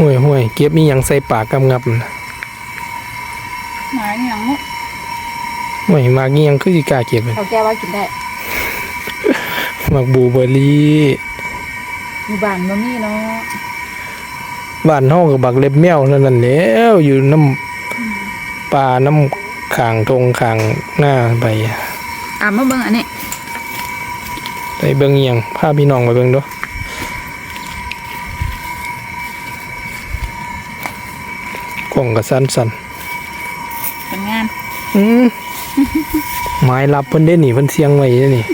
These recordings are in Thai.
ห่วยห่วยเก็บมีหยังใส่ปากกำงับนะหมาอย่างเนาะห่วยมากนี่ยังคือสิกล้าเก็บเลยเขาแก้ว่ากินได้มักบลูเบอร์รี่อยู่บ้านบ่มีเนาะบ้านเฮาก็บักเล็บแมวนั่นนั่นแหล้วอยู่น้ำป่าน้ำขางทงขางหน้าไปอะมาเบิ่งอันนี้ไปเบิ่งอีหยังพาพี่น้องไปเบิ่งดูก ล่องก็สั่นสั่นเป็นงานๆอืมไม้รับเพิ่นได้นี่เพิ่นเสียงไว้เด้นี่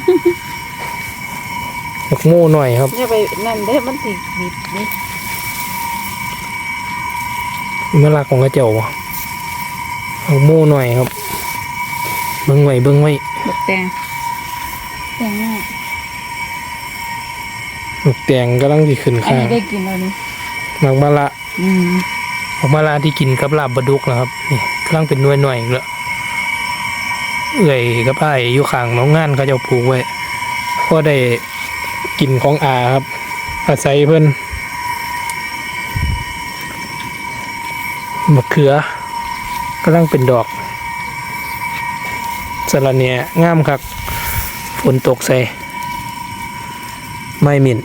บักโม่หน่อยครับอย่าไปนั่นเด้อมันสิบิดนี่มาลักของกระเจ้าบ่บักโม่หน่อยครับ เบิ่งไว้เบิ่งไว้บักแตงแตงง่ายลูกแตงกำลังสิขึ้นอันข้างนี้ได้กินแล้วนี่ มักมะละ อืม มักมะละที่กินกับลาบบดุกนะครับนี่กำลังเป็นหน่วยหน่วยๆอีกแล้วเอื่อยกับอ้ยอยู่ข้างโรงงานเขาจ้าปลูกไว้พอได้กินของอาครับ อาศัยเพิ่อนมะเขือกำลังเป็นดอกสระเนียงามครับฝนตกใส่ไม่มิ่น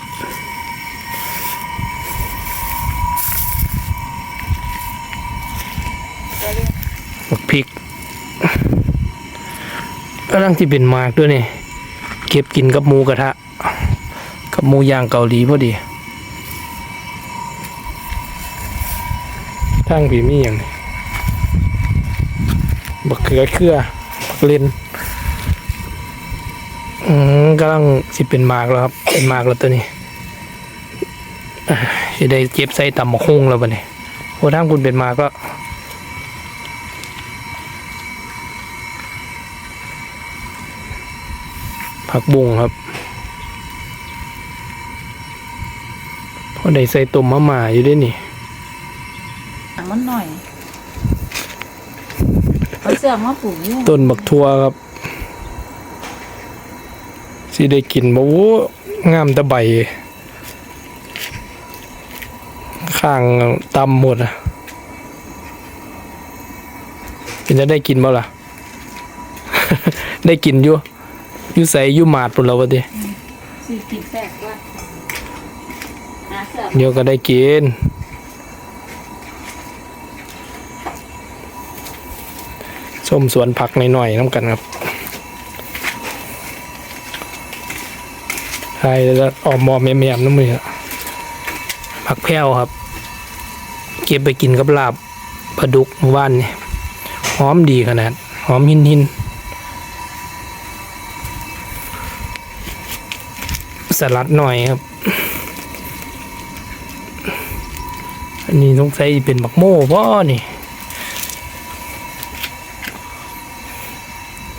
พริกกำลังที่เป็นมากด้วยนี่เก็บกินกับหมูกระทะ กับหมูย่างเกาหลีพอดีทั้งผีมีอย่างนี้บักเขือเครือบักเลนอืมกำลังสิเป็นมากแล้วครับ เป็นมากแล้วตัวนี้อ่าสิได้เจ็บใส่ต่ำมะฮุ่งแล้วบัดนี้โอ้ทั้งคุณเป็นมากก็ ผักบุ้งครับพอได้ใส่ต้มมะม่าอยู่ด้วยนี่อะมันหน่อยเอาเสื้อมาปลูกอยู่ต้นบักทั่วครับสิได้กินบ่โว้งามแตะใบข้างตำหมดอะเป็นจะได้กินบ่ล่ะ ได้กินอยู่ อยู่ใส่อยู่หมาดปุ่นแล้วะดิสิกินแทรกว่าหาเสื้อเดี๋ยวก็ได้กิน ส้มสวนผักหน่อยๆน้ำกันครับใช่แล้วออมมอมแม่ๆน้ำมืออะผักแพ้วครับ เก็บไปกินกับลาบปลาดุกเมื่อวานนี่หอมดีขนาด หอมหินหิน สลัดหน่อยครับ อันนี้สงสัยเป็นบักโม่พ่อนี่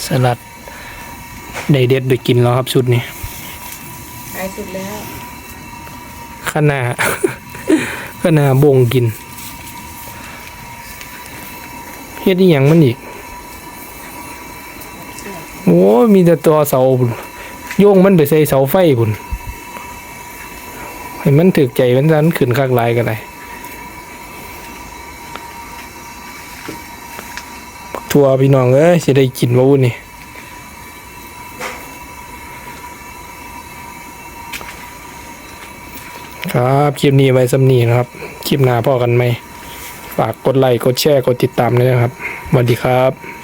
สลัดได้เด็ดได้กินแล้วครับชุดนี้ขายสุดแล้วขนาขนาบงกินเฮ็ดอีหยังมันอีก โอ้ยมีแต่ตัวเสาพุ่นโยงมันไปใส่เสาไฟพุ่น ให้มันถึกใจมันดันขึ้นข้างลายกันเลยทัวพี่น้องเอ้ยจะได้กินมาวุ้นนี่ครับคลิปนี้ไว้สำนีนะครับ คลิปหน้าพ่อกันไหม ฝากกดไลค์กดแชร์กดติดตามด้วยนะครับสวัสดีครับ